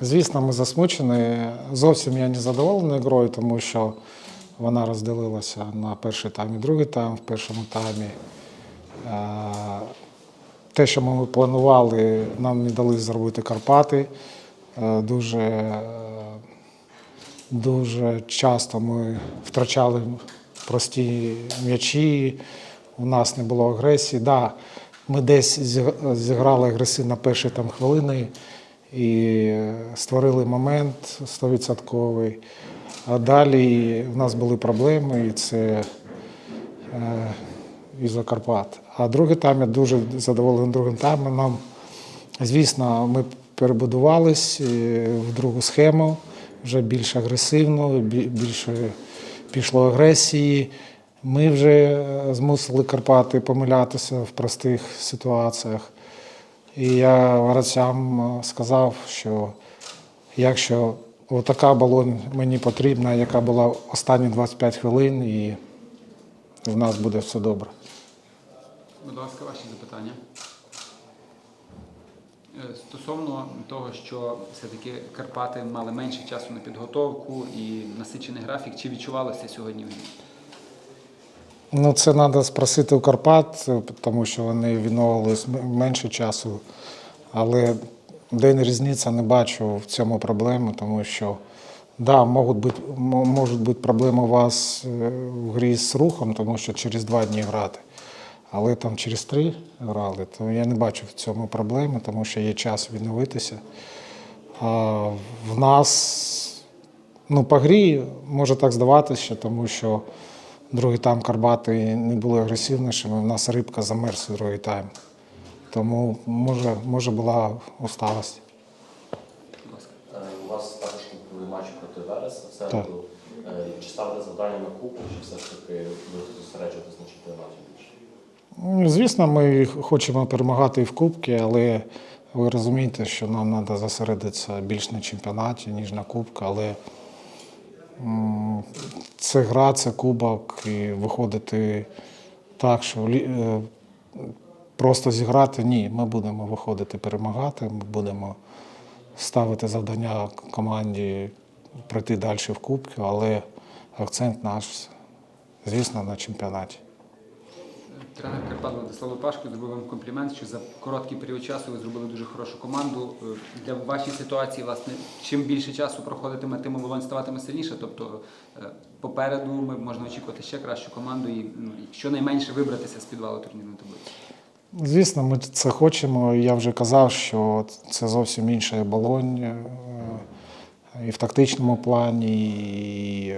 Звісно, ми засмучені. Зовсім я не задоволений грою, тому що вона розділилася на перший тайм і другий тайм. В першому таймі е, те, що ми планували, нам не дали зробити Карпати. Е, Дуже, е, дуже часто ми втрачали прості м'ячі, у нас не було агресії. Да, ми десь зіграли агресивно перші там хвилини і створили момент 100%. А далі в нас були проблеми, і це е, із-за Карпат. А другий тайм я дуже задоволений другим таймом. Звісно, ми перебудувались е, в другу схему, вже більш агресивно, більше пішло агресії. Ми вже е, змусили Карпати помилятися в простих ситуаціях. І я гравцям е, сказав, що якщо така балон мені потрібна, яка була останні 25 хвилин, і в нас буде все добре. Будь ласка, ваші запитання. Е, Стосовно того, що все-таки Карпати мали менше часу на підготовку і насичений графік, чи відчувалося сьогодні в грі? Ну, це треба спросити у Карпат, тому що вони відновились менше часу. Але день різниця не бачу в цьому проблеми, тому що да, можуть бути, можуть бути проблеми у вас е, в грі з рухом, тому що через два дні грати. Але там через три грали, то я не бачу в цьому проблеми, тому що є час відновитися. А в нас Ну, по грі може так здаватися, тому що другий тайм Карбати не були агресивнішими. У нас рибка замерз у другий тайм. Тому може, може була усталость. Е, У вас також були матчі проти Вереса в середу. Чи ставите завдання на купу, чи все ж таки будете зосереджуватись на чемпіонаті більше? Ну, Звісно, ми хочемо перемагати і в Кубки, але ви розумієте, що нам треба зосередитися більш на чемпіонаті, ніж на Кубку. Але це гра, це кубок, і виходити так, що е, просто зіграти ні. Ми будемо виходити перемагати, ми будемо ставити завдання команді пройти далі в Кубки, але акцент наш, звісно, на чемпіонаті. Тренер Карпат Владислав Лопашко зробив вам комплімент, що за короткий період часу ви зробили дуже хорошу команду. Е, Для вашої ситуації, власне, чим більше часу проходитиме, тим оболонь ставатиме сильніше. Тобто е, попереду ми можна очікувати ще кращу команду і ну, щонайменше вибратися з підвалу турнірної таблиці. Звісно, ми це хочемо. Я вже казав, що це зовсім інша оболонь е, і в тактичному плані, і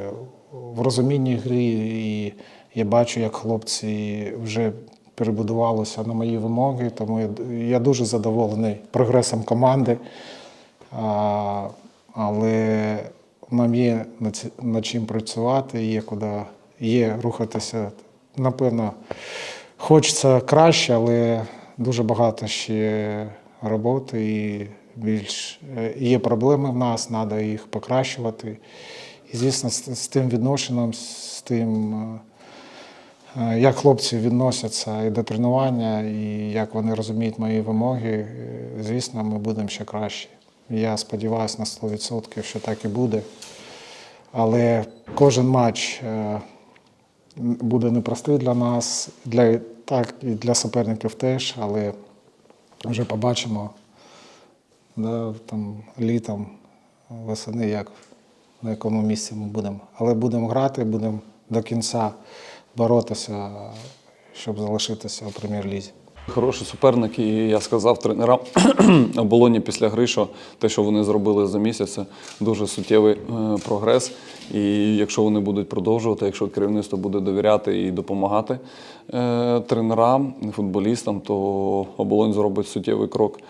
в розумінні гри. І я бачу, як хлопці вже перебудувалися на мої вимоги, тому я, дуже задоволений прогресом команди. Але нам є над, чим працювати, є куди є рухатися. Напевно, хочеться краще, але дуже багато ще роботи і більш е, є проблеми в нас, треба їх покращувати. І, звісно, з, з тим відношенням, з тим, е, як хлопці відносяться і до тренування, і як вони розуміють мої вимоги, е, звісно, ми будемо ще краще. Я сподіваюся на 100%, що так і буде. Але кожен матч е, буде непростий для нас, для, так і для суперників теж, але вже побачимо да, там, літом, восени, як, на якому місці ми будемо. Але будемо грати, будемо до кінця боротися, щоб залишитися у прем'єр-лізі. Хороший суперник, і я сказав тренерам оболоні після гри, що те, що вони зробили за місяць, це дуже суттєвий е, прогрес. І якщо вони будуть продовжувати, якщо керівництво буде довіряти і допомагати е, тренерам, футболістам, то оболонь зробить суттєвий крок е,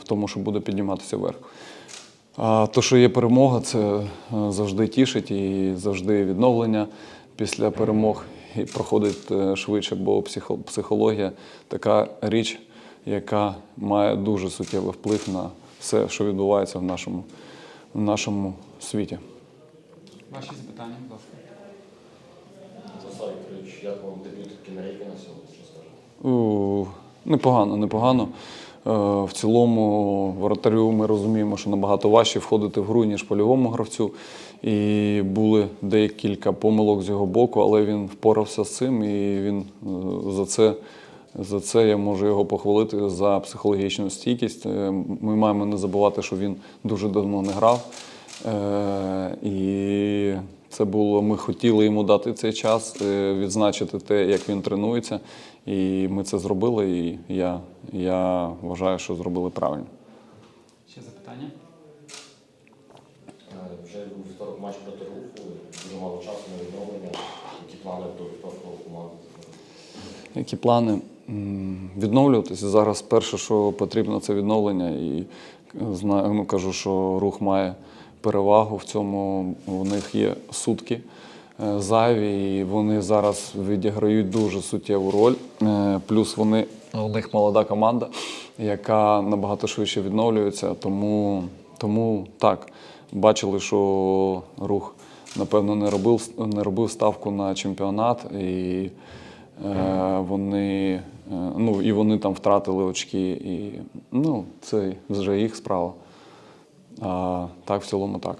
в тому, що буде підніматися вверх. А то, що є перемога, це завжди тішить і завжди відновлення після перемог і проходить е, швидше, бо психо- психологія така річ, яка має дуже суттєвий вплив на все, що відбувається в нашому, в нашому світі. Ваші запитання, будь ласка. Владислав Вікторович, як вам дебют Кінарейки на сьогодні? Що скажете? Непогано, непогано. В цілому воротарю ми розуміємо, що набагато важче входити в гру, ніж польовому гравцю. І були декілька помилок з його боку, але він впорався з цим, і він е, за це, за це я можу його похвалити за психологічну стійкість. Е, Ми маємо не забувати, що він дуже давно не грав. Е, І це було, ми хотіли йому дати цей час, е, відзначити те, як він тренується. І ми це зробили, і я, я вважаю, що зробили правильно. Ще запитання? Е, Вже був вівторок матч проти руху, дуже мало часу на відновлення. Які плани до вівторку команди? Які плани? Відновлюватися. Зараз перше, що потрібно, це відновлення. І е, знаю, ну, кажу, що рух має перевагу в цьому. У них є сутки е, зайві, і вони зараз відіграють дуже суттєву роль. Е, Плюс вони у них молода команда, яка набагато швидше відновлюється. Тому, тому так, бачили, що рух, напевно, не робив, не робив ставку на чемпіонат. І Е, вони, е, ну, і вони там втратили очки, і ну, це вже їх справа. А так, в цілому так.